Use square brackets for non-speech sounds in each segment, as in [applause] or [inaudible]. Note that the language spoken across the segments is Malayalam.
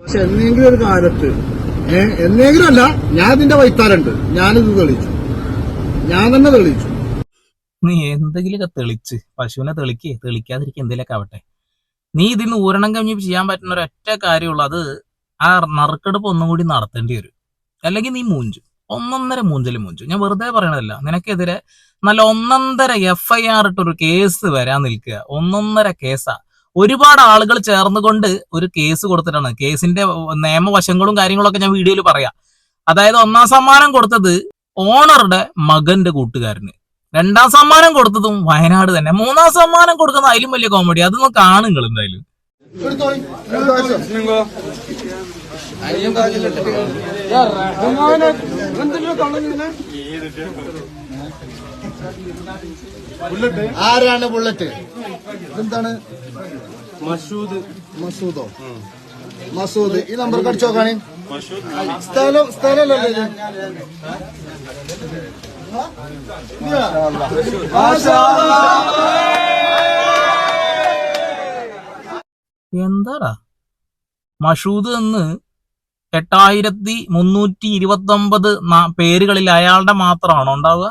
പക്ഷെ എന്നെങ്കിലും ഒരു കാലത്ത് ഏ എന്നെങ്കിലും അല്ല ഞാൻ ഇതിന്റെ വൈത്താലുണ്ട്. ഞാനിത് തെളിയിച്ചു. ഞാൻ തന്നെ തെളിയിച്ചു. നീ എന്തെങ്കിലും തെളിച്ച് പശുവിനെ തെളിക്ക് തെളിക്കാതിരിക്കുക എന്തെങ്കിലുമൊക്കെ ആവട്ടെ. നീ ഇതിന് ഊരണം കഴിഞ്ഞ് ചെയ്യാൻ പറ്റുന്ന ഒരൊറ്റ കാര്യമുള്ളൂ അത് ആ നറുക്കെടുപ്പ് ഒന്നും കൂടി നടത്തേണ്ടി വരും. അല്ലെങ്കിൽ നീ മൂഞ്ചു. ഒന്നൊന്നര മൂഞ്ചൽ മൂഞ്ചു. ഞാൻ വെറുതെ പറയണതല്ല. നിനക്കെതിരെ നല്ല ഒന്നൊന്നര എഫ് ഐ ആർ ഇട്ടൊരു കേസ് വരാൻ നിൽക്കുക. ഒന്നൊന്നര കേസാ ഒരുപാട് ആളുകൾ ചേർന്നുകൊണ്ട് ഒരു കേസ് കൊടുത്തിട്ടാണ്. കേസിന്റെ നിയമവശങ്ങളും കാര്യങ്ങളൊക്കെ ഞാൻ വീഡിയോയിൽ പറയാം. അതായത് ഒന്നാം സമ്മാനം കൊടുത്തത് ഓണറുടെ മകന്റെ കൂട്ടുകാരന്. രണ്ടാം സമ്മാനം കൊടുത്തതും വയനാട് തന്നെ. മൂന്നാം സമ്മാനം കൊടുക്കുന്ന അതിലും വലിയ കോമഡി അതൊന്നും കാണും നിങ്ങൾ എന്തായാലും ആരാണ് ബുള്ളറ്റ്? എന്താണ് മസൂദ് മസൂദോ മസൂദ് ഈ നമ്പർ കടിച്ചു നോക്കാണേ. സ്ഥലം സ്ഥലമല്ലേ? എന്താടാ? മഷൂദ് എന്ന് എട്ടായിരത്തി മുന്നൂറ്റി ഇരുപത്തി ഒമ്പത് പേരുകളിൽ അയാളുടെ മാത്രമാണോ ഉണ്ടാവുക?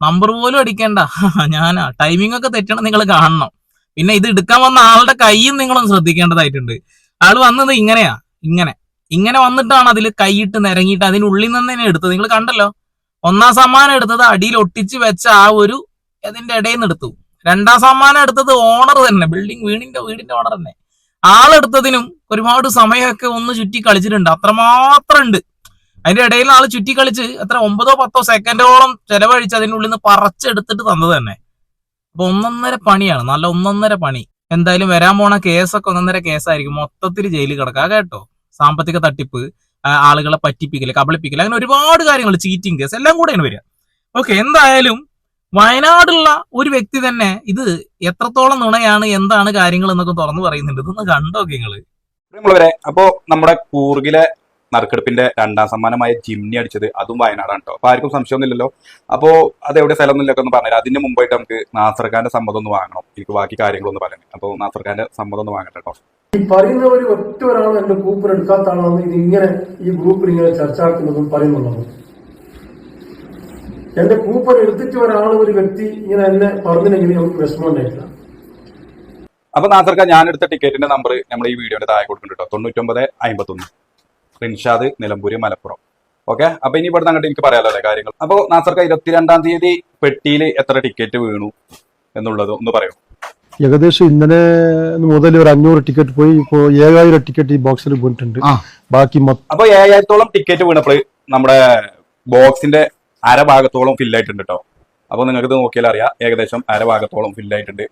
നമ്പർ പോലും അടിക്കേണ്ട. [laughs] ഞാനാ. ടൈമിംഗ് ഒക്കെ തെറ്റണം നിങ്ങൾ കാണണം. പിന്നെ ഇത് എടുക്കാൻ വന്ന ആളുടെ കൈയും നിങ്ങളും ശ്രദ്ധിക്കേണ്ടതായിട്ടുണ്ട്. ആൾ വന്നത് ഇങ്ങനെയാ. ഇങ്ങനെ. ഇങ്ങനെ വന്നിട്ടാണ് അതിൽ കൈയിട്ട് നിരങ്ങിയിട്ട് അതിനുള്ളിൽ നിന്ന് തന്നെ എടുത്തത്. നിങ്ങൾ കണ്ടല്ലോ? ഒന്നാം സമ്മാനം എടുത്തത് അടിയിൽ ഒട്ടിച്ച് വെച്ച ആ ഒരു അതിന്റെ ഇടയിൽ നിന്ന് എടുത്തു. രണ്ടാം സമ്മാനം എടുത്തത് ഓണർ തന്നെ. ബിൽഡിംഗ് വീടിന്റെ വീടിന്റെ ഓണർ തന്നെ. ആളെടുത്തതിനും ഒരുപാട് സമയമൊക്കെ ഒന്ന് ചുറ്റി കളിച്ചിട്ടുണ്ട്. അത്രമാത്രം ഉണ്ട് അതിന്റെ ഇടയിൽ ആൾ ചുറ്റി കളിച്ച് എത്ര ഒമ്പതോ പത്തോ സെക്കൻഡോളം ചെലവഴിച്ച് അതിന്റെ ഉള്ളിൽ നിന്ന് പറച്ചെടുത്തിട്ട് തന്നത് തന്നെ. അപ്പൊ ഒന്നൊന്നര പണിയാണ്. നല്ല ഒന്നൊന്നര പണി. എന്തായാലും വരാൻ പോണ കേസൊക്കെ ഒന്നൊന്നര കേസായിരിക്കും. മൊത്തത്തിൽ ജയിലിൽ കിടക്കുക. കേട്ടോ. സാമ്പത്തിക തട്ടിപ്പ് ആളുകളെ പറ്റിപ്പിക്കൽ കബളിപ്പിക്കൽ അങ്ങനെ ഒരുപാട് കാര്യങ്ങൾ ചീറ്റിംഗ് കേസ് എല്ലാം കൂടെയാണ് വരിക. ഓക്കെ എന്തായാലും വയനാടുള്ള ഒരു വ്യക്തി തന്നെ ഇത് എത്രത്തോളം നുണയാണ് എന്താണ് കാര്യങ്ങൾ എന്നൊക്കെ തുറന്നു പറയുന്നുണ്ട്. ഇതൊന്ന് കണ്ടോക്കെ നിങ്ങൾ. അപ്പോ നമ്മുടെ കൂർഗിലെ നറുക്കെടുപ്പിന്റെ രണ്ടാം സമ്മാനമായ ജിംനി അടിച്ചത് അതും വയനാടാണ് കേട്ടോ അപ്പൊ ആർക്കും സംശയമൊന്നുമില്ലല്ലോ. അപ്പോ അത് എവിടെ സ്ഥലം എന്നില്ലൊക്കെ ഒന്ന് പറഞ്ഞുതരാം അതിന് മുമ്പായിട്ട് നമുക്ക് നാസർഖാന്റെ സമ്മതം ഒന്ന് വാങ്ങണം. എനിക്ക് ബാക്കി കാര്യങ്ങളൊന്ന് പറയാം അപ്പൊ നാസർഖാന്റെ സമ്മതം ഒന്ന് വാങ്ങട്ടെ കേട്ടോ ഈ ഒരു ഒറ്റ ഒരാൾ എന്റെ ഗ്രൂപ്പിൽ എടുക്കാത്ത ആളാണ് ഇത് ഇങ്ങനെ ഈ ഗ്രൂപ്പിൽ ഇങ്ങനെ ചർച്ചയാക്കുന്നതും പറയുന്നുള്ളത്. എന്റെ കൂപ്പൺ എടുത്തിട്ട് ഒരാൾ ഒരു വ്യക്തി ഇങ്ങനെ എന്നെ പറഞ്ഞില്ലെങ്കിൽ നമുക്ക് വിഷമം ഉണ്ടായിട്ടില്ല. അപ്പൊ നാസർക്ക ഞാൻ എടുത്ത ടിക്കറ്റിന്റെ നമ്പർ നമ്മൾ ഈ വീഡിയോന്റെ താഴെ കൊടുക്കുന്നുണ്ട് കേട്ടോ തൊണ്ണൂറ്റൊമ്പത് അമ്പത്തൊന്ന്. റിൻഷാദ് നിലമ്പൂര് മലപ്പുറം. ഓക്കെ? അപ്പൊ ഇനി ഇവിടുന്ന് അങ്ങോട്ട് എനിക്ക് പറയാലോ അല്ലെ കാര്യങ്ങൾ? അപ്പൊ നാസർക്ക ഇരുപത്തിരണ്ടാം തീയതി പെട്ടിയിൽ എത്ര ടിക്കറ്റ് വീണു എന്നുള്ളത് ഒന്ന് പറയൂ. ഏകദേശം ഇന്നലെ മുതൽ ഒരു അഞ്ഞൂറ് ടിക്കറ്റ് പോയി ഇപ്പോ ഏഴായിരം ടിക്കറ്റ് ഈ ബോക്സിൽ പോയിട്ടുണ്ട് ബാക്കി മൊത്തം അപ്പൊ ഏഴായിരത്തോളം ടിക്കറ്റ് വീണപ്പോൾ നമ്മുടെ ബോക്സിന്റെ അരഭാഗത്തോളം ഫില്ലായിട്ടുണ്ട് കേട്ടോ അപ്പൊ നിങ്ങൾക്ക് ഇത് നോക്കിയാൽ അറിയാം ഏകദേശം അരഭാഗത്തോളം ഫില്ലായിട്ടുണ്ട്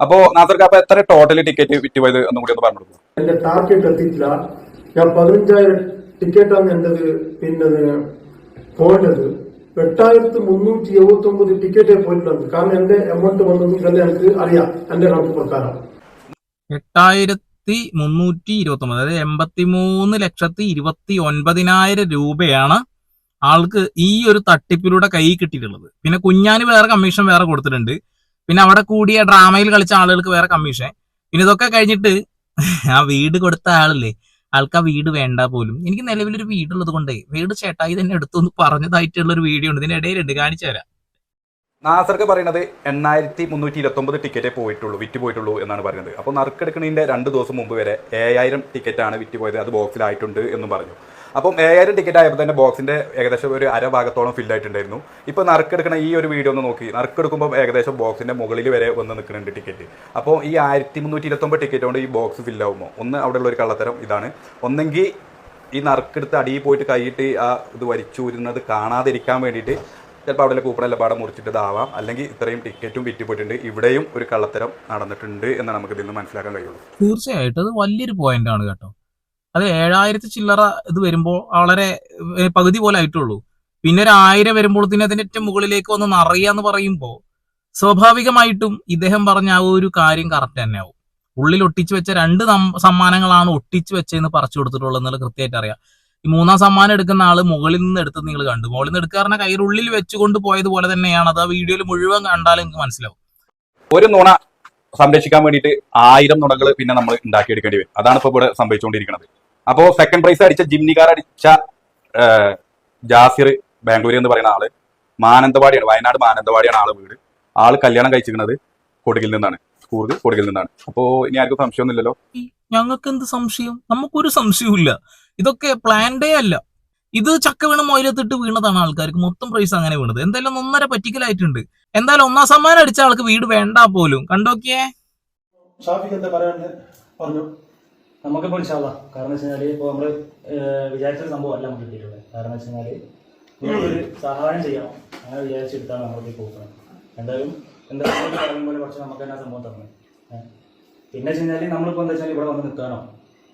അപ്പോ നാസർക്ക് അപ്പൊ എത്ര ടോട്ടൽ ടിക്കറ്റ് വിറ്റ് പോയത് ഒന്നും കൂടി ഒന്ന് പറഞ്ഞു കൊടുക്കും എന്റെ ടാർഗറ്റ് എത്തിയിട്ടില്ല. ഞാൻ പതിനഞ്ചായിരം ടിക്കറ്റാണ് എന്റെത് പിന്നെ പോയത് എട്ടായിരത്തി മുന്നൂറ്റി എഴുപത്തി ഒമ്പത് ടിക്കറ്റേ പോയിട്ടുണ്ട് കാരണം എന്റെ എമൗണ്ട് വന്നതും തന്നെ എനിക്ക് അറിയാം. എന്റെ കണക്ക് പ്രകാരം. എട്ടായിരത്തി മുന്നൂറ്റി ഇരുപത്തി ഒമ്പത് അതായത് എൺപത്തി മൂന്ന് ലക്ഷത്തി ഇരുപത്തി ഒൻപതിനായിരം രൂപയാണ് ആൾക്ക് ഈ ഒരു തട്ടിപ്പിലൂടെ കൈ കിട്ടിയിട്ടുള്ളത്. പിന്നെ കുഞ്ഞാന് വേറെ കമ്മീഷൻ വേറെ കൊടുത്തിട്ടുണ്ട്. പിന്നെ അവിടെ കൂടിയ ഡ്രാമയിൽ കളിച്ച ആളുകൾക്ക് വേറെ കമ്മീഷൻ പിന്നെ ഇതൊക്കെ കഴിഞ്ഞിട്ട് ആ വീട് കൊടുത്ത ആളില്ലേ? ആൾക്ക് വീട് വേണ്ട പോലും. എനിക്ക് നിലവിലൊരു വീടുള്ളത് കൊണ്ടേ വീട് ചേട്ടായി തന്നെ എടുത്തു പറഞ്ഞതായിട്ടുള്ള ഒരു വീഡിയോ ഉണ്ട്. ഇതിന്റെ ഇടയിലുണ്ട്. കാണിച്ചു തരാം. നാസർക്ക് പറയുന്നത് എണ്ണായിരത്തി മുന്നൂറ്റി ഇരുപത്തി ഒമ്പത് ടിക്കറ്റേ പോയിട്ടുള്ളൂ വിറ്റ് പോയിട്ടുള്ളൂ എന്നാണ് പറയുന്നത്. അപ്പോൾ നറുക്കെടുക്കുന്നതിന്റെ രണ്ട് ദിവസം മുമ്പ് വരെ ഏഴായിരം ടിക്കറ്റാണ് വിറ്റ് പോയത്. അത് ബോക്സിലായിട്ടുണ്ട് എന്നും പറഞ്ഞു. അപ്പം ഏഴായിരം ടിക്കറ്റ് ആയപ്പോൾ തന്നെ ബോക്സിന്റെ ഏകദേശം ഒരു അര ഭാഗത്തോളം ഫിൽ ആയിട്ടുണ്ടായിരുന്നു. ഇപ്പോൾ നറുക്കെടുക്കുന്ന ഈ ഒരു വീഡിയോ ഒന്ന് നോക്കി. നറുക്കെടുക്കുമ്പോൾ ഏകദേശം ബോക്സിന്റെ മുകളിൽ വരെ വന്ന് നിൽക്കുന്നുണ്ട് ടിക്കറ്റ് അപ്പോൾ ഈ ആയിരത്തി മുന്നൂറ്റി ഇരുപത്തൊമ്പത് ടിക്കറ്റ് കൊണ്ട് ഈ ബോക്സ് ഫില്ലാവുമോ ഒന്ന് ഒന്ന് ഉള്ള ഒരു കള്ളത്തരം ഇതാണ്. ഒന്നെങ്കിൽ ഈ നറുക്കെടുത്ത് അടിയിൽ പോയിട്ട് കൈയിട്ട് ആ ഇത് വലിച്ചൂരുന്നത് കാണാതിരിക്കാൻ വേണ്ടിയിട്ട് ചിലപ്പോൾ അവിടെ കൂപ്പണെല്ലാം പാടെ മുറിച്ചിട്ട് മുറിച്ചിട്ടതാവാം അല്ലെങ്കിൽ ഇത്രയും ടിക്കറ്റും വിറ്റ് പോയിട്ടുണ്ട്. ഇവിടെയും ഒരു കള്ളത്തരം നടന്നിട്ടുണ്ട് എന്നാണ് നമുക്ക് ഇതിൽ നിന്ന് മനസ്സിലാക്കാൻ കഴിയുള്ളൂ. തീർച്ചയായിട്ടും. അത് വലിയൊരു പോയിന്റ് ആണ് കേട്ടോ. അത് ഏഴായിരത്തി ചില്ലറ ഇത് വരുമ്പോൾ വളരെ പകുതി പോലെ ആയിട്ടുള്ളൂ. പിന്നെ ഒരു ആയിരം വരുമ്പോഴത്തേന് അതിന്റെ ഏറ്റവും മുകളിലേക്ക് വന്ന് നിറയാന്ന് പറയുമ്പോൾ സ്വാഭാവികമായിട്ടും ഇദ്ദേഹം പറഞ്ഞ ആ ഒരു കാര്യം കറക്റ്റ് തന്നെ ആവും ഉള്ളിൽ ഒട്ടിച്ചു വെച്ച രണ്ട് സമ്മാനങ്ങളാണ് ഒട്ടിച്ചു വെച്ചതെന്ന് പറിച്ചു കൊടുത്തിട്ടുള്ളത് എന്നുള്ളത് കൃത്യമായിട്ട് അറിയാം. ഈ മൂന്നാം സമ്മാനം എടുക്കുന്ന ആൾ മുകളിൽ നിന്ന് എടുത്തത് നിങ്ങൾ കണ്ടു. മുകളിൽ നിന്ന് എടുക്കുക പറഞ്ഞാൽ കയ്യിലുള്ളിൽ വെച്ചുകൊണ്ട് പോയതുപോലെ തന്നെയാണ്. അത് ആ വീഡിയോയിൽ മുഴുവൻ കണ്ടാലും നിങ്ങൾക്ക് മനസ്സിലാവും. ഒരു നുണ സംരക്ഷിക്കാൻ വേണ്ടിയിട്ട് ആയിരം നുണകൾ പിന്നെ നമ്മൾ ഉണ്ടാക്കിയെടുക്കേണ്ടി വരും. അതാണ് ഇപ്പോൾ ഇവിടെ സംഭവിച്ചുകൊണ്ടിരിക്കുന്നത്. അപ്പോൾ സെക്കൻഡ് പ്രൈസ് അടിച്ച ജിംനി കാർ അടിച്ച ജാസിർ ബാംഗ്ലൂർ എന്ന് പറയുന്ന ആൾ മാനന്തവാടിയാണ്. വയനാട് മാനന്തവാടിയാണ് ആൾ വീട്. ആൾ കല്യാണം കഴിച്ചിരിക്കുന്നത് കൊടുകിൽ നിന്നാണ്. കൂർഗ് കൊടുകിൽ നിന്നാണ്. അപ്പോ ഇനി ആർക്കും സംശയമൊന്നുമില്ലല്ലോ? ഞങ്ങൾക്ക് എന്ത് സംശയം? നമുക്കൊരു സംശയവും ഇതൊക്കെ പ്ലാൻഡേ അല്ല. ഇത് ചക്ക വീണ് മൊയിലത്തിട്ട് വീണതാണ് ആൾക്കാർക്ക്. മൊത്തം പ്രൈസ് അങ്ങനെ വീണത്. എന്തായാലും ഒന്നര പറ്റിക്കലായിട്ടുണ്ട് എന്തായാലും ഒന്നാം സമ്മാനം അടിച്ച ആൾക്ക് വീട് വേണ്ട പോലും. കണ്ടോക്കിയേ? എന്താ പറഞ്ഞു. നമുക്കിപ്പോൾ ഇൻഷാല്ല കാരണം വെച്ച് കഴിഞ്ഞാൽ നമ്മൾ വിചാരിച്ചൊരു സംഭവം അല്ല നമുക്ക് കിട്ടിയിട്ടുള്ളത്. കാരണം വെച്ച് ഒരു സഹായം ചെയ്യണം. അങ്ങനെ വിചാരിച്ചെടുത്താണ് നമ്മൾക്ക് പോകുന്നത് എന്തായാലും എന്തായാലും പറയുന്ന കുറച്ച് നമുക്ക് തന്നെ സംഭവം തന്നു. പിന്നെ വെച്ച് കഴിഞ്ഞാൽ എന്താ വെച്ചാൽ ഇവിടെ വന്ന് നിൽക്കാനോ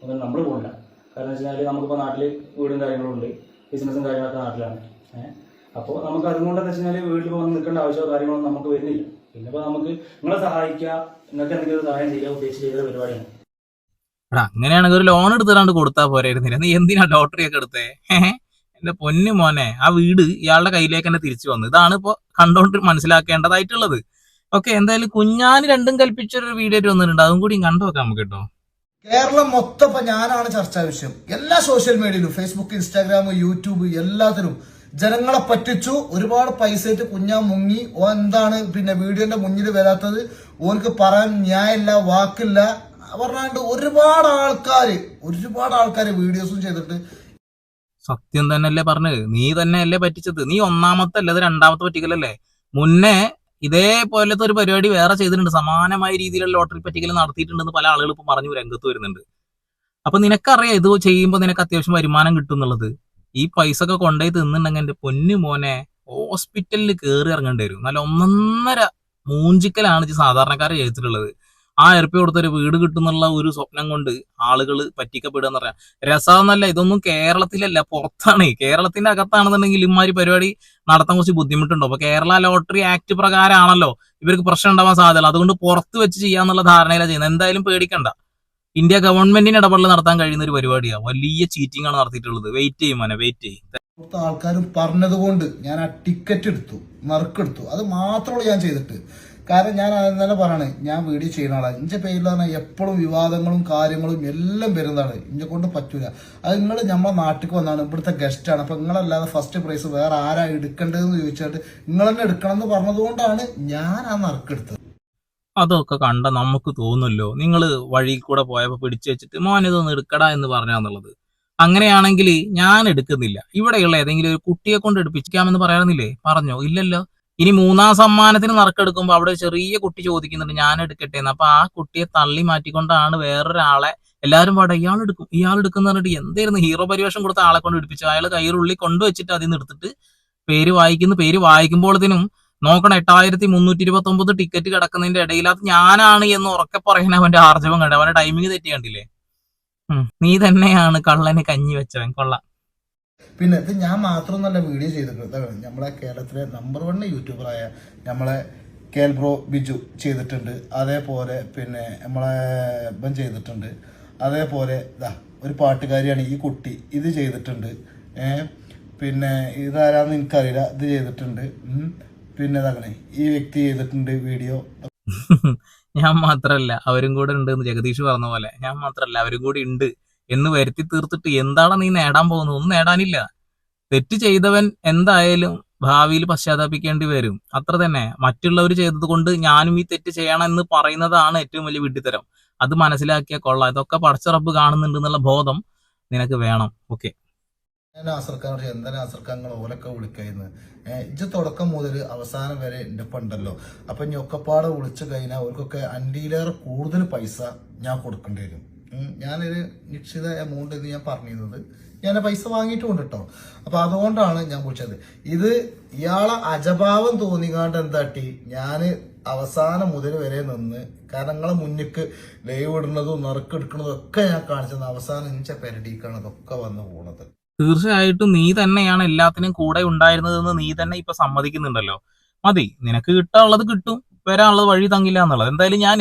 ഒന്നും നമ്മൾ പോകില്ല കാരണം വെച്ച് കഴിഞ്ഞാൽ നമുക്കിപ്പോൾ നാട്ടിൽ വീടും കാര്യങ്ങളും ഉണ്ട്. ബിസിനസ്സും കാര്യങ്ങളൊക്കെ നാട്ടിലാണ്. അപ്പോൾ നമുക്ക് അതുകൊണ്ട് എന്താ വെച്ച് കഴിഞ്ഞാൽ വീട്ടിൽ പോകാൻ നിൽക്കേണ്ട ആവശ്യമോ കാര്യങ്ങളൊന്നും നമുക്ക് വരുന്നില്ല. പിന്നെ ഇപ്പോൾ നമുക്ക് നിങ്ങളെ സഹായിക്കുക നിങ്ങൾക്ക് എന്തെങ്കിലും സഹായം ചെയ്യാൻ ഉദ്ദേശിച്ച് ചെയ്ത പരിപാടിയാണ്. അങ്ങനെയാണെങ്കിൽ ഒരു ലോൺ എടുത്തിട്ടാണ്ട് കൊടുത്താൽ പോരായിരുന്നില്ല? നീ എന്തിനാ ലോട്ടറി ഒക്കെ എടുത്തേ? എന്റെ പൊന്നു മോനെ ആ വീട് ഇയാളുടെ കയ്യിലേക്ക് തന്നെ തിരിച്ചു വന്നു. ഇതാണ് ഇപ്പൊ കണ്ടോണ്ട് മനസ്സിലാക്കേണ്ടതായിട്ടുള്ളത്. ഓക്കെ എന്തായാലും കുഞ്ഞാന് രണ്ടും കൽപ്പിച്ചൊരു വീഡിയോ വന്നിട്ടുണ്ട്. അതും കൂടി കണ്ടു നോക്കാം നമുക്ക് കേട്ടോ. കേരളം മൊത്തം ഞാനാണ് ചർച്ചാ വിഷയം. എല്ലാ സോഷ്യൽ മീഡിയയിലും ഫേസ്ബുക്ക് ഇൻസ്റ്റാഗ്രാം യൂട്യൂബ് എല്ലാത്തിലും ജനങ്ങളെ പറ്റിച്ചു ഒരുപാട് പൈസ ഇട്ട് കുഞ്ഞാ മുങ്ങി. ഓ എന്താണ് പിന്നെ വീഡിയോന്റെ മുന്നിൽ വരാത്തത്? ഓനക്ക് പറയാൻ ന്യായമില്ല വാക്കില്ല. പറഞ്ഞാണ്ട് ഒരുപാട് ആൾക്കാര് ഒരുപാട് ആൾക്കാര് വീഡിയോസും ചെയ്തിട്ട് സത്യം തന്നെയല്ലേ പറഞ്ഞത്? നീ തന്നെയല്ലേ പറ്റിച്ചത്? നീ ഒന്നാമത്തെ അല്ലെ രണ്ടാമത്തെ പറ്റിക്കലല്ലേ? മുന്നേ ഇതേപോലത്തെ ഒരു പരിപാടി വേറെ ചെയ്തിട്ടുണ്ട്. സമാനമായ രീതിയിലുള്ള ലോട്ടറി പറ്റിക്കൽ നടത്തിയിട്ടുണ്ടെന്ന് പല ആളുകൾ ഇപ്പൊ പറഞ്ഞു രംഗത്ത് വരുന്നുണ്ട്. അപ്പൊ നിനക്കറിയാം ഇത് ചെയ്യുമ്പോൾ നിനക്ക് അത്യാവശ്യം വരുമാനം കിട്ടും എന്നുള്ളത്. ഈ പൈസ ഒക്കെ കൊണ്ടുപോയി തിന്നുണ്ടെങ്കിൽ എന്റെ പൊന്നു മോനെ ഹോസ്പിറ്റലിൽ കയറി ഇറങ്ങേണ്ടി വരും. നല്ല ഒന്നൊന്നര മൂഞ്ചിക്കലാണ് സാധാരണക്കാരെ ചെയ്തിട്ടുള്ളത്. ആ ഇരപ്പി കൊടുത്ത ഒരു വീട് കിട്ടുന്നുള്ള ഒരു സ്വപ്നം കൊണ്ട് ആളുകൾ പറ്റിക്കപ്പെടുക എന്ന് പറയാം. രസമെന്നല്ല ഇതൊന്നും കേരളത്തിലല്ല പുറത്താണ്. കേരളത്തിന്റെ അകത്താണെന്നുണ്ടെങ്കിൽ ഇമാതിരി പരിപാടി നടത്താൻ കുറച്ച് ബുദ്ധിമുട്ടുണ്ടോ? അപ്പൊ കേരള ലോട്ടറി ആക്ട് പ്രകാരമാണല്ലോ ഇവർക്ക് പ്രശ്നം ഉണ്ടാവാൻ സാധ്യത അതുകൊണ്ട് പുറത്ത് വെച്ച് ചെയ്യാന്നുള്ള ധാരണയിലാണ് ചെയ്യുന്നത്. എന്തായാലും പേടിക്കണ്ട. ഇന്ത്യ ഗവൺമെന്റിന് ഇടപെടൽ നടത്താൻ കഴിയുന്ന ഒരു പരിപാടിയാണ് വലിയ ചീറ്റിംഗ് ആണ് നടത്തിയിട്ടുള്ളത്. വെയിറ്റ് ചെയ്യും മോനെ വെയിറ്റ് ചെയ്യും. ആൾക്കാരും പറഞ്ഞതുകൊണ്ട് ഞാൻ ആ ടിക്കറ്റ് എടുത്തു നറുക്കെടുത്തു അത് മാത്രമേ ഞാൻ ചെയ്തിട്ട്. കാരണം ഞാൻ തന്നെ പറയണേ ഞാൻ വീഡിയോ ചെയ്യുന്ന ആളാണ് ഇഞ്ചെ പേരിൽ പറഞ്ഞാൽ എപ്പോഴും വിവാദങ്ങളും കാര്യങ്ങളും എല്ലാം വരുന്നതാണ്. ഇഞ്ചെ കൊണ്ട് പറ്റൂല. അത് നിങ്ങൾ നമ്മളെ നാട്ടിൽ വന്നാണ് ഇവിടുത്തെ ഗസ്റ്റാണ് അപ്പൊ നിങ്ങളല്ലാതെ ഫസ്റ്റ് പ്രൈസ് വേറെ ആരാ എടുക്കേണ്ടതെന്ന് ചോദിച്ചിട്ട് നിങ്ങൾ തന്നെ എടുക്കണം എന്ന് പറഞ്ഞതുകൊണ്ടാണ് ഞാൻ ആ നറുക്കെടുത്തത് അതൊക്കെ കണ്ട നമുക്ക് തോന്നുമല്ലോ നിങ്ങൾ വഴിയിൽ കൂടെ പോയപ്പോൾ പിടിച്ചു വെച്ചിട്ട് മോൻ ഇതൊന്ന് എടുക്കടാ എന്ന് പറഞ്ഞാന്നുള്ളത്. അങ്ങനെയാണെങ്കിൽ ഞാൻ എടുക്കുന്നില്ല. ഇവിടെയുള്ള ഏതെങ്കിലും ഒരു കുട്ടിയെ കൊണ്ട് എടുപ്പിക്കാമെന്ന് പറയാറുന്നില്ലേ? പറഞ്ഞോ. ഇല്ലല്ലോ. ഇനി മൂന്നാം സമ്മാനത്തിന് നറുക്കെടുക്കുമ്പോൾ അവിടെ ചെറിയ കുട്ടി ചോദിക്കുന്നുണ്ട് ഞാൻ എടുക്കട്ടെ എന്ന്. അപ്പൊ ആ കുട്ടിയെ തള്ളി മാറ്റിക്കൊണ്ടാണ് വേറൊരാളെ എല്ലാവരും പാടെ ഇയാൾ എടുക്കും ഇയാൾ എടുക്കുന്ന പറഞ്ഞിട്ട് എന്തായിരുന്നു ഹീറോ പരിവേഷം കൊടുത്ത ആളെ കൊണ്ട് എടുപ്പിച്ചു അയാൾ കയ്യിലുള്ളിൽ കൊണ്ടുവച്ചിട്ട് അതിൽ നിന്ന് എടുത്തിട്ട് പേര് വായിക്കുന്നു. പേര് വായിക്കുമ്പോഴത്തേനും നോക്കണം എട്ടായിരത്തി മുന്നൂറ്റി ഇരുപത്തി ഒമ്പത് ടിക്കറ്റ് കിടക്കുന്നതിന്റെ ഇടയിലത് ഞാനാണ് എന്ന് ഉറക്കെ പറയാൻ അവന്റെ ആർജവം കണ്ടു. അവന്റെ ടൈമിങ് തെറ്റി കണ്ടില്ലേ? നീ തന്നെയാണ് കള്ളനെ കഞ്ഞി വെച്ചവൻ. കൊള്ളാം. പിന്നെ ഇത് ഞാൻ മാത്രം മാത്രമൊന്നല്ല വീഡിയോ ചെയ്തിട്ടുണ്ട് നമ്മളെ കേരളത്തിലെ നമ്പർ വൺ യൂട്യൂബറായ നമ്മളെ കേൽ ബ്രോ ബിജു ചെയ്തിട്ടുണ്ട്. അതേപോലെ പിന്നെ നമ്മളെ ഇവൻ ചെയ്തിട്ടുണ്ട്. അതേപോലെ ഇതാ ഒരു പാട്ടുകാരിയാണ് ഈ കുട്ടി. ഇത് ചെയ്തിട്ടുണ്ട്. പിന്നെ ഇതാരാന്ന് എനിക്കറിയില്ല. ഇത് ചെയ്തിട്ടുണ്ട്. പിന്നെ ഇതാക്കണേ ഈ വ്യക്തി ചെയ്തിട്ടുണ്ട് വീഡിയോ. ഞാൻ മാത്രല്ല അവരും കൂടെ ഉണ്ട് എന്ന് ജഗദീഷ് പറഞ്ഞ പോലെ. ഞാൻ മാത്രല്ല അവരും കൂടി ഉണ്ട് എന്ന് വരുത്തി തീർത്തിട്ട് എന്താണ് നീ നേടാൻ പോകുന്നത്? ഒന്നും നേടാനില്ല. തെറ്റ് ചെയ്തവൻ എന്തായാലും ഭാവിയിൽ പശ്ചാത്താപിക്കേണ്ടി വരും. അത്ര തന്നെ. മറ്റുള്ളവർ ചെയ്തത് കൊണ്ട് ഞാനും ഈ തെറ്റ് ചെയ്യണം എന്ന് പറയുന്നതാണ് ഏറ്റവും വലിയ വിഡ്ഢിത്തരം. അത് മനസ്സിലാക്കിയ കൊള്ളാം. ഇതൊക്കെ പടച്ചുറപ്പ് കാണുന്നുണ്ട് എന്നുള്ള ബോധം നിനക്ക് വേണം. ഓക്കെ. നാസർഖാനോട് എന്താ ഓലൊക്കെ വിളിക്കുന്നു ഇജ്ജ് തുടക്കം മുതൽ അവസാനം വരെ എന്റെ ഒപ്പം ഉണ്ടല്ലോ. അപ്പൊ വിളിച്ചു കഴിഞ്ഞാൽ അവർക്കൊക്കെ അൻഡിയിലേറെ കൂടുതൽ പൈസ ഞാൻ കൊടുക്കേണ്ടി വരും. ഞാനൊരു നിശ്ചിത എമൗണ്ട് എന്ന് ഞാൻ പറഞ്ഞിരുന്നത്. ഞാൻ പൈസ വാങ്ങിയിട്ടുണ്ട് കേട്ടോ അപ്പൊ അതുകൊണ്ടാണ് ഞാൻ വിളിച്ചത്. ഇത് ഇയാളെ അജഭാവം തോന്നിക്കാണ്ട് എന്താട്ടി ഞാൻ അവസാനം മുതൽ വരെ നിന്ന് കാരണം നിങ്ങളെ മുന്നിക്ക് ലൈവ് ഇടുന്നതും നറുക്കെടുക്കുന്നതും ഒക്കെ ഞാൻ കാണിച്ചത് അവസാനം ഇഞ്ച പെരടിക്കാണ് ഇതൊക്കെ വന്ന് പോണത്. തീർച്ചയായിട്ടും നീ തന്നെയാണ് എല്ലാത്തിനും കൂടെ ഉണ്ടായിരുന്നതെന്ന് നീ തന്നെ ഇപ്പൊ സമ്മതിക്കുന്നുണ്ടല്ലോ. മതി നിനക്ക് കിട്ടാനുള്ളത് കിട്ടും വരാനുള്ളത് വഴി തങ്ങില്ല എന്നുള്ളത്. എന്തായാലും ഞാൻ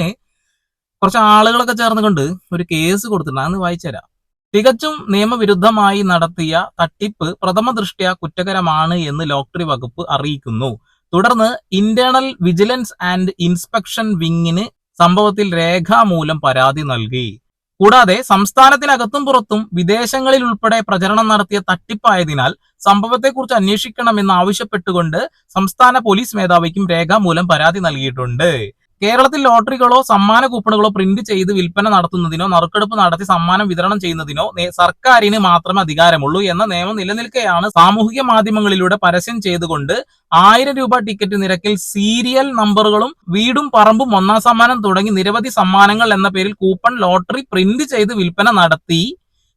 കുറച്ച് ആളുകളൊക്കെ ചേർന്നുകൊണ്ട് ഒരു കേസ് കൊടുത്തിട്ടുണ്ട്. അന്ന് വായിച്ചുതരാം. തികച്ചും നിയമവിരുദ്ധമായി നടത്തിയ തട്ടിപ്പ് പ്രഥമ ദൃഷ്ട്യാ കുറ്റകരമാണ് എന്ന് ലോട്ടറി വകുപ്പ് അറിയിക്കുന്നു. തുടർന്ന് ഇന്റേണൽ വിജിലൻസ് ആൻഡ് ഇൻസ്പെക്ഷൻ വിങ്ങിന് സംഭവത്തിൽ രേഖാമൂലം പരാതി നൽകി. കൂടാതെ സംസ്ഥാനത്തിനകത്തും പുറത്തും വിദേശങ്ങളിൽ ഉൾപ്പെടെ പ്രചരണം നടത്തിയ തട്ടിപ്പായതിനാൽ സംഭവത്തെക്കുറിച്ച് അന്വേഷിക്കണമെന്ന് ആവശ്യപ്പെട്ടുകൊണ്ട് സംസ്ഥാന പോലീസ് മേധാവിക്കും രേഖാമൂലം പരാതി നൽകിയിട്ടുണ്ട്. കേരളത്തിൽ ലോട്ടറികളോ സമ്മാന കൂപ്പണുകളോ പ്രിന്റ് ചെയ്ത് വിൽപ്പന നടത്തുന്നതിനോ നറുക്കെടുപ്പ് നടത്തി സമ്മാനം വിതരണം ചെയ്യുന്നതിനോ സർക്കാരിന് മാത്രമേ അധികാരമുള്ളൂ എന്ന നിയമം നിലനിൽക്കെയാണ് സാമൂഹിക മാധ്യമങ്ങളിലൂടെ പരസ്യം ചെയ്തുകൊണ്ട് ആയിരം രൂപ ടിക്കറ്റ് നിരക്കിൽ സീരിയൽ നമ്പറുകളും വീടും പറമ്പും ഒന്നാം സമ്മാനം തുടങ്ങി നിരവധി സമ്മാനങ്ങൾ എന്ന പേരിൽ കൂപ്പൺ ലോട്ടറി പ്രിന്റ് ചെയ്ത് വിൽപ്പന നടത്തി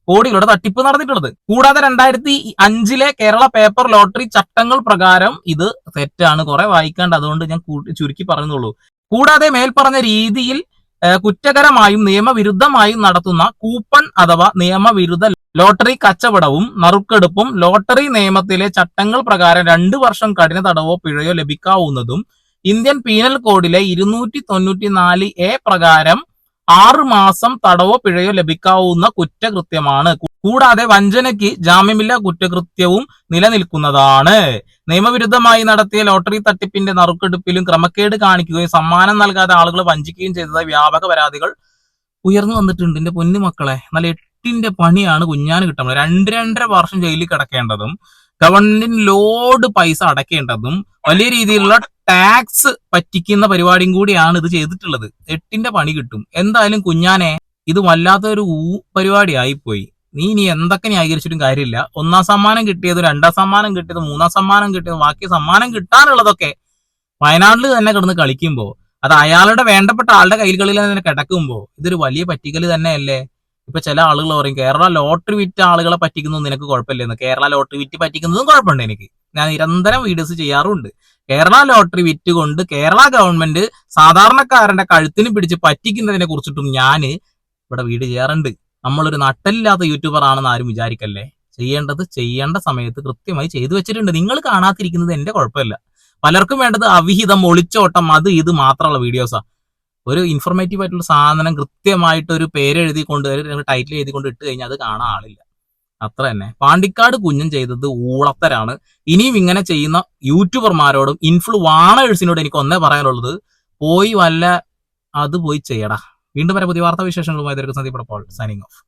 കോടികളുടെ തട്ടിപ്പ് നടന്നിട്ടുള്ളത്. കൂടാതെ രണ്ടായിരത്തി അഞ്ചിലെ കേരള പേപ്പർ ലോട്ടറി ചട്ടങ്ങൾ പ്രകാരം ഇത് തെറ്റാണ്. കുറെ വായിക്കാണ്ട് അതുകൊണ്ട് ഞാൻ ചുരുക്കി പറഞ്ഞുള്ളൂ. കൂടാതെ മേൽപ്പറഞ്ഞ രീതിയിൽ കുറ്റകരമായും നിയമവിരുദ്ധമായും നടത്തുന്ന കൂപ്പൺ അഥവാ നിയമവിരുദ്ധ ലോട്ടറി കച്ചവടവും നറുക്കെടുപ്പും ലോട്ടറി നിയമത്തിലെ ചട്ടങ്ങൾ പ്രകാരം രണ്ടു വർഷം കഠിന തടവോ പിഴയോ ലഭിക്കാവുന്നതും ഇന്ത്യൻ പീനൽ കോഡിലെ ഇരുന്നൂറ്റി തൊണ്ണൂറ്റി നാല് എ പ്രകാരം ആറു മാസം തടവോ പിഴയോ ലഭിക്കാവുന്ന കുറ്റകൃത്യമാണ്. കൂടാതെ വഞ്ചനയ്ക്ക് ജാമ്യമില്ല കുറ്റകൃത്യവും നിലനിൽക്കുന്നതാണ്. നിയമവിരുദ്ധമായി നടത്തിയ ലോട്ടറി തട്ടിപ്പിന്റെ നറുക്കെടുപ്പിലും ക്രമക്കേട് കാണിക്കുകയും സമ്മാനം നൽകാതെ ആളുകളെ വഞ്ചിക്കുകയും ചെയ്തതായി വ്യാപക പരാതികൾ ഉയർന്നു വന്നിട്ടുണ്ട്. എന്റെ പൊന്നു മക്കളെ നല്ല എട്ടിന്റെ പണിയാണ് കുഞ്ഞാന് കിട്ടുന്നത് രണ്ട് രണ്ടര വർഷം ജയിലിൽ കിടക്കേണ്ടതും ഗവൺമെന്റിന് ലോഡ് പൈസ അടയ്ക്കേണ്ടതും വലിയ രീതിയിലുള്ള ടാക്സ് പറ്റിക്കുന്ന പരിപാടിയും കൂടിയാണ് ഇത് ചെയ്തിട്ടുള്ളത്. എട്ടിന്റെ പണി കിട്ടും. എന്തായാലും കുഞ്ഞാനെ ഇത് വല്ലാത്തൊരു ഊ പരിപാടി ആയിപ്പോയി നീ ഇനി എന്തൊക്കെ ന്യായീകരിച്ചിട്ടും കാര്യമില്ല. ഒന്നാം സമ്മാനം കിട്ടിയത് രണ്ടാം സമ്മാനം കിട്ടിയത് മൂന്നാം സമ്മാനം കിട്ടിയത് ബാക്കി സമ്മാനം കിട്ടാനുള്ളതൊക്കെ വയനാട്ടിൽ തന്നെ കിടന്ന് കളിക്കുമ്പോൾ അത് അയാളുടെ വേണ്ടപ്പെട്ട ആളുടെ കൈകളിൽ തന്നെ കിടക്കുമ്പോൾ ഇതൊരു വലിയ പറ്റിക്കൽ തന്നെയല്ലേ? ഇപ്പൊ ചില ആളുകൾ പറയും കേരള ലോട്ടറി വിറ്റ ആളുകളെ പറ്റിക്കുന്നത് നിനക്ക് കുഴപ്പമില്ലെന്ന്. കേരള ലോട്ടറി വിറ്റ് പറ്റിക്കുന്നതും കുഴപ്പമുണ്ട് എനിക്ക്. ഞാൻ നിരന്തരം വീഡിയോസ് ചെയ്യാറുണ്ട്. കേരള ലോട്ടറി വിറ്റ് കൊണ്ട് കേരള ഗവൺമെന്റ് സാധാരണക്കാരന്റെ കഴുത്തിന് പിടിച്ച് പറ്റിക്കുന്നതിനെ കുറിച്ചിട്ടും ഞാൻ ഇവിടെ വീട് ചെയ്യാറുണ്ട്. നമ്മളൊരു നട്ടലില്ലാത്ത യൂട്യൂബർ ആണെന്ന് ആരും വിചാരിക്കല്ലേ? ചെയ്യേണ്ടത് ചെയ്യേണ്ട സമയത്ത് കൃത്യമായി ചെയ്തു വെച്ചിട്ടുണ്ട്. നിങ്ങൾ കാണാതിരിക്കുന്നത് എന്റെ കുഴപ്പമില്ല. പലർക്കും വേണ്ടത് അവിഹിതം ഒളിച്ചോട്ടം അത് ഇത് മാത്രമുള്ള വീഡിയോസാ ഒരു ഇൻഫോർമേറ്റീവ് ആയിട്ടുള്ള സാധനം കൃത്യമായിട്ട് ഒരു പേരെഴുതി കൊണ്ട് ടൈറ്റിൽ എഴുതി കൊണ്ട് ഇട്ട് കഴിഞ്ഞാൽ അത് കാണാൻ ആളില്ല. അത്ര തന്നെ. പാണ്ടിക്കാട് കുഞ്ഞൻ ചെയ്തത് ഊളത്തരാണ്. ഇനിയും ഇങ്ങനെ ചെയ്യുന്ന യൂട്യൂബർമാരോടും ഇൻഫ്ലുവാണേഴ്സിനോട് എനിക്ക് ഒന്നേ പറയാനുള്ളത് പോയി വല്ല അത് പോയി ചെയ്യടാ. വീണ്ടും വരെ പുതിയ വാർത്താ വിശേഷങ്ങളുമായി സന്ദീപ് പോൾ സൈനിങ് ഓഫ്